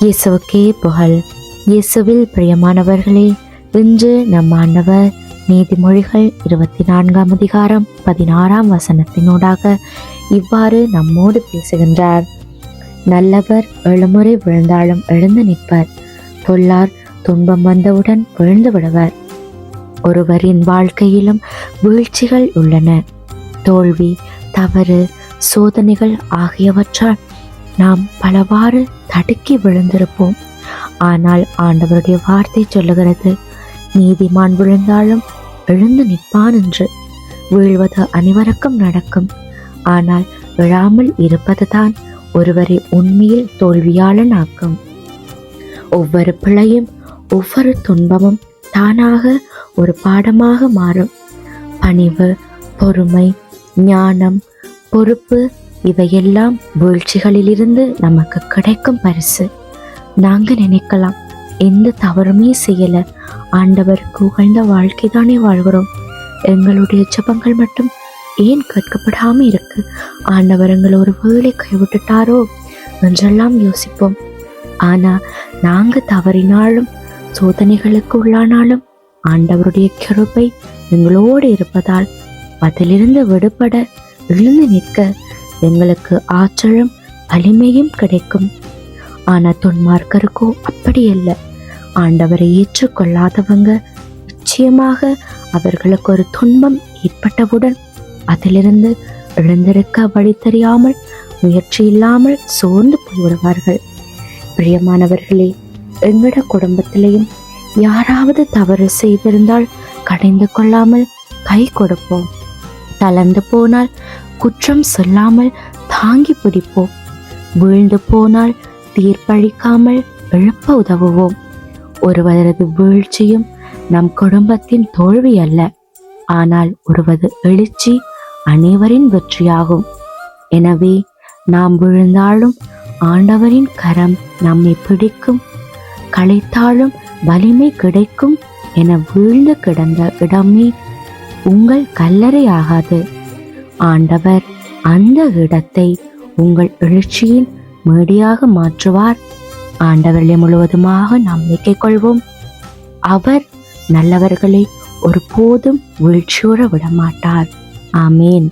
இயேசுவுக்கே புகழ். இயேசுவில் பிரியமானவர்களே இன்று நம் ஆண்டவர் நீதிமொழிகள் இருபத்தி நான்காம் அதிகாரம் பதினாறாம் வசனத்தினூடாக இவ்வாறு நம்மோடு பேசுகின்றார். நல்லவர் எழுமுறை விழுந்தாலும் எழுந்து நிற்பர். பொல்லார் துன்பம் வந்தவுடன் விழுந்து விடுவர். ஒருவரின் வாழ்க்கையிலும் வீழ்ச்சிகள் உள்ளன. தோல்வி தவறு சோதனைகள் ஆகியவற்றால் நாம் பலவாறு தடுக்கி விழுந்திருப்போம். ஆனால் ஆண்டவருடைய வார்த்தை சொல்லுகிறது நீதிமான் விழுந்தாலும் எழுந்து நிற்பான் என்று. வீழ்வது அனைவருக்கும் நடக்கும். ஆனால் விழாமல் இருப்பதுதான் ஒருவரை உண்மையில் தோல்வியாளன் ஆக்கும் ஒவ்வொரு பிழையும் ஒவ்வொரு துன்பமும் தானாக ஒரு பாடமாக மாறும். பணிவு பொறுமை ஞானம் பொறுப்பு இவையெல்லாம் வீழ்ச்சிகளிலிருந்து நமக்கு கிடைக்கும் பரிசு. நாங்க நினைக்கலாம் எந்த தவறுமே செய்யல. ஆண்டவருக்கு உகழ்ந்த வாழ்க்கை தானே வாழ்கிறோம். எங்களுடைய ஜெபங்கள் மட்டும் ஏன் கேட்கப்படாமல் இருக்கு? ஆண்டவர் எங்களை ஒரு வேலை கைவிட்டுட்டாரோ என்றெல்லாம் யோசிப்போம். ஆனா நாங்க தவறினாலும் சோதனைகளுக்கு உள்ளானாலும் ஆண்டவருடைய கிருபை எங்களோடு இருப்பதால் அதிலிருந்து விடுபட எழுந்து நிற்க எங்களுக்கு ஆற்றலும் வலிமையும் கிடைக்கும். ஆனா துன்மார்க்கருக்கோ அப்படி அல்ல ஆண்டவரை ஏற்றுக்கொள்ளாதவங்க நிச்சயமாக அவர்களுக்கு ஒரு துன்பம் ஏற்பட்டவுடன் அதிலிருந்து எழுந்திருக்க வழி தெரியாமல் முயற்சி இல்லாமல் சோர்ந்து போய்விடுவார்கள். பிரியமானவர்களே எங்கட குடும்பத்திலையும் யாராவது தவறு செய்திருந்தால் கடைந்து கொள்ளாமல் கை கொடுப்போம். தளர்ந்து போனால் குற்றம் சொல்லாமல் தாங்கி பிடிப்போம். வீழ்ந்து போனால் தீர்ப்பளிக்காமல் எழுப்ப உதவுவோம். ஒருவரது வீழ்ச்சியும் நம் குடும்பத்தின் தோல்வி அல்ல. ஆனால் ஒருவது எழுச்சி அனைவரின் வெற்றியாகும். எனவே நாம் விழுந்தாலும் ஆண்டவரின் கரம் நம்மை பிடிக்கும். களைத்தாலும் வலிமை கிடைக்கும் என வீழ்ந்து கிடந்த இடமே உங்கள் கல்லறை ஆகாது ஆண்டவர் அந்த இடத்தை உங்கள் எழுச்சியின் மேடியாக மாற்றுவார். ஆண்டவர்களை முழுவதுமாக நம்பிக்கை கொள்வோம் அவர் நல்லவர்களை ஒருபோதும் வீழ்ச்சியுற விடமாட்டார். ஆமேன்.